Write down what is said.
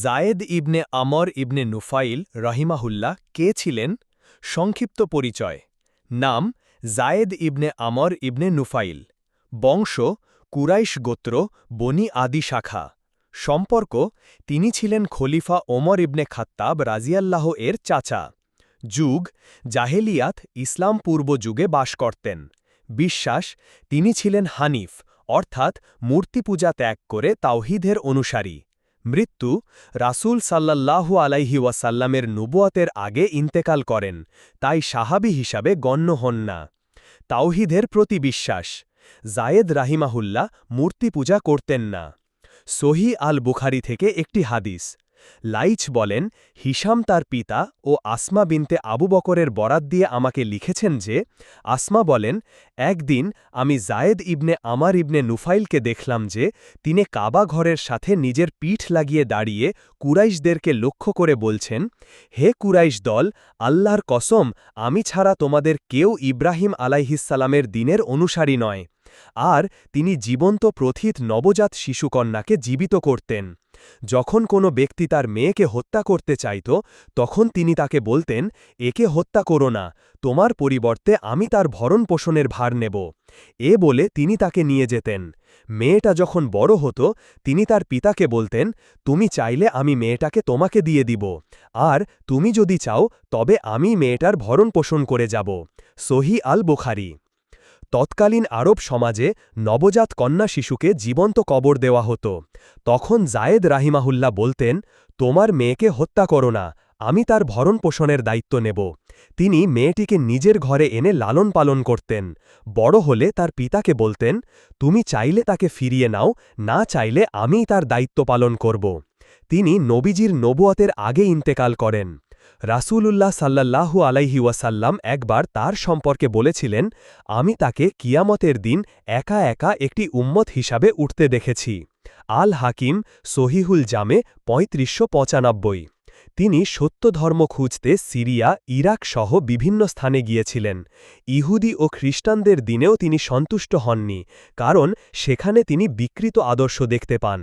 জায়েদ ইবনে আমর ইবনে নুফাইল রহিমাহুল্লাহ কে ছিলেন? সংক্ষিপ্ত পরিচয়। নাম, জায়েদ ইবনে আমর ইবনে নুফাইল। বংশ, কুরাইশ গোত্র, বনি আদি শাখা। সম্পর্ক, তিনি ছিলেন খলিফা ওমর ইবনে খাত্তাব রাজিয়াল্লাহ এর চাচা। যুগ, জাহেলিয়াত ইসলাম পূর্ব যুগে বাস করতেন। বিশ্বাস, তিনি ছিলেন হানিফ, অর্থাৎ মূর্তিপূজা ত্যাগ করে তাওহিদের অনুসারী। মৃত্যু রাসুল সাল্লাল্লাহু আলাইহি ওয়াসাল্লামের নুবুয়াতের আগে ইন্তেকাল করেন, তাই সাহাবি হিসাবে গণ্য হন না। তাওহিদের প্রতি বিশ্বাস, জায়েদ রাহিমাহুল্লা মূর্তি পূজা করতেন না। সহি আল বুখারি থেকে একটি হাদিস লাইচ বলেন হিসাম তার পিতা ও আসমা বিনতে আবু বকরের বরাত দিয়ে আমাকে লিখেছেন যে, আসমা বলেন, একদিন আমি জায়েদ ইবনে আমার ইবনে নুফাইলকে দেখলাম যে, তিনি কাবা ঘরের সাথে নিজের পিঠ লাগিয়ে দাঁড়িয়ে কুরাইশদেরকে লক্ষ্য করে বলছেন, হে কুরাইশ দল, আল্লাহর কসম, আমি ছাড়া তোমাদের কেউ ইব্রাহিম আলাইহিসালামের দিনের অনুসারী নয়। আর তিনি জীবন্ত প্রথিত নবজাত শিশুকন্যাকে জীবিত করতেন। যখন কোনো ব্যক্তি তার মেয়েকে হত্যা করতে চাইত, তখন তিনি তাকে বলতেন, একে হত্যা করো না, তোমার পরিবর্তে আমি তার ভরণ পোষণের ভার নেব। এ বলে তিনি তাকে নিয়ে যেতেন। মেয়েটা যখন বড় হতো, তিনি তার পিতাকে বলতেন, তুমি চাইলে আমি মেয়েটাকে তোমাকে দিয়ে দিব, আর তুমি যদি চাও, তবে আমি মেয়েটার ভরণ পোষণ করে যাব। সহি আল বোখারি তৎকালীন আরব সমাজে নবজাত কন্যা শিশুকে জীবন্ত কবর দেওয়া হতো। তখন জায়েদ রাহিমাহুল্লা বলতেন, তোমার মেয়েকে হত্যা করো না, আমি তার ভরণ পোষণের দায়িত্ব নেব। তিনি মেয়েটিকে নিজের ঘরে এনে লালন পালন করতেন। বড় হলে তার পিতাকে বলতেন, তুমি চাইলে তাকে ফিরিয়ে নাও, না চাইলে আমিই তার দায়িত্ব পালন করব। তিনি নবীজির নবুয়াতের আগে ইন্তেকাল করেন। রাসূলুল্লাহ সাল্লাল্লাহু আলাইহি ওয়াসাল্লাম একবার তার সম্পর্কে বলেছিলেন, আমি তাকে কিয়ামতের দিন একা একা একটি উম্মত হিসাবে উঠতে দেখেছি। আল হাকিম সহিহুল জামে পঁয়ত্রিশশো পঁচানব্বই। তিনি সত্য ধর্ম খুঁজতে সিরিয়া, ইরাক সহ বিভিন্ন স্থানে গিয়েছিলেন। ইহুদি ও খ্রিস্টানদের দিনেও তিনি সন্তুষ্ট হননি, কারণ সেখানে তিনি বিকৃত আদর্শ দেখতে পান।